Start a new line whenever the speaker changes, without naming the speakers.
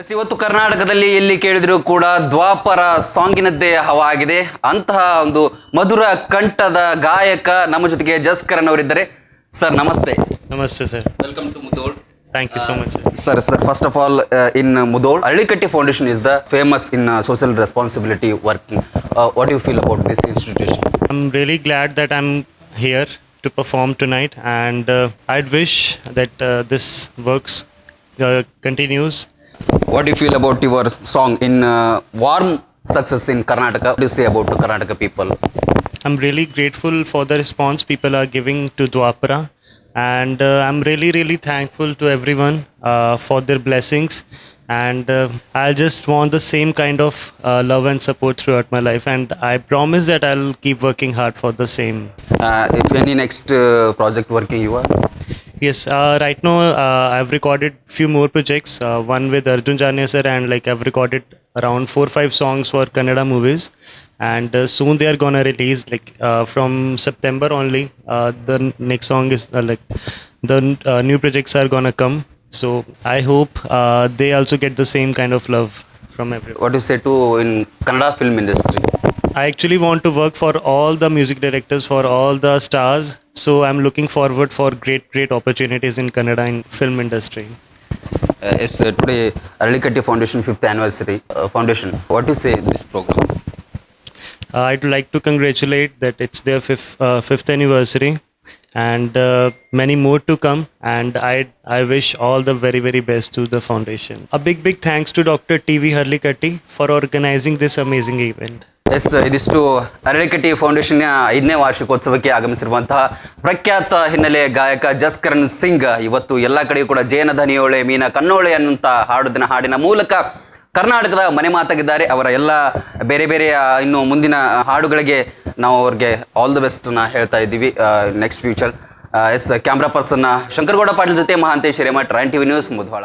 S, ಇವತ್ತು ಕರ್ನಾಟಕದಲ್ಲಿ ಎಲ್ಲಿ ಕೇಳಿದರೂ ಕೂಡ ದ್ವಾಪರ ಸಾಂಗಿನದ್ದೇ ಹವ ಆಗಿದೆ ಅಂತಹ ಒಂದು ಮಧುರ ಕಂಠದ ಗಾಯಕ ನಮ್ಮ ಜೊತೆಗೆ ಜಸ್ಕರನ್ ಅವರಿದ್ದಾರೆ ಸರ್ ನಮಸ್ತೆ.
ನಮಸ್ತೆ sir.
Welcome to Mudhol
thank you so much
sir sir first of all in Mudhol Hallikatti foundation is the famous in social responsibility working what you feel about this institution
I am really glad that I am here to perform tonight and I'd wish that this works uh, what
do you feel about your song in uh, warm success in Karnataka? What do you say about Karnataka people?
I'm really grateful for the response people are giving to Dwapara. And uh, I'm really, really thankful to everyone uh, for their blessings. And uh, I just want the same kind of uh, love and support throughout my life. And I promise that I'll keep working hard for the same.
Uh, if any next uh, project working you are?
Yes, uh, right now uh, I've recorded few more projects. Uh, one with Arjun Jane sir, and like I've recorded around four five songs for Kannada movies, and uh, soon they are gonna release like uh, from September only. Uh, the next song is uh, like the uh, new projects are gonna come. So I hope uh, they also get the same kind of love from everyone.
What do you say to in Kannada film industry?
I actually want to work for all the music directors, for all the stars. So I'm looking forward for great, great opportunities in Canada and film industry.
Uh, it's today today Arlikatti Foundation 5th anniversary uh, foundation. What do you say in this program?
Uh, I'd like to congratulate that it's their fifth, uh, fifth anniversary and uh, many more to come and I, I wish all the very very best to the foundation. A big big thanks to Dr. TV Harlikatti for organizing this amazing event.
Yes ಇದಿಷ್ಟು ಅರಳಿಕಟ್ಟಿ ಫೌಂಡೇಶನ್ನ ಐದನೇ ವಾರ್ಷಿಕೋತ್ಸವಕ್ಕೆ ಆಗಮಿಸಿರುವಂತಹ ಪ್ರಖ್ಯಾತ ಹಿನ್ನೆಲೆ ಗಾಯಕ ಜಸ್ಕರಣ್ ಸಿಂಗ್, ಇವತ್ತು ಎಲ್ಲ ಕಡೆಯೂ ಕೂಡ ಜೇನ ಧನಿಯೋಳೆ ಮೀನ ಕಣ್ಣೋಳೆ ಅನ್ನುವಂಥ ಹಾಡುದಿನ ಹಾಡಿನ ಮೂಲಕ ಕರ್ನಾಟಕದ ಮನೆ ಮಾತಾಗಿದ್ದಾರೆ. ಅವರ ಎಲ್ಲ ಬೇರೆ ಬೇರೆ ಇನ್ನು ಮುಂದಿನ ಹಾಡುಗಳಿಗೆ ನಾವು ಅವ್ರಿಗೆ ಆಲ್ ದ ಬೆಸ್ಟ್ನ ಹೇಳ್ತಾ ಇದ್ದೀವಿ ನೆಕ್ಸ್ಟ್ ಫ್ಯೂಚರ್ ಎಸ್, ಕ್ಯಾಮ್ರಾ ಪರ್ಸನ್ನ ಶಂಕರಗೌಡ ಪಾಟೀಲ್ ಜೊತೆ Mahantesh Hiremath, Rayan TV news, Mudhol.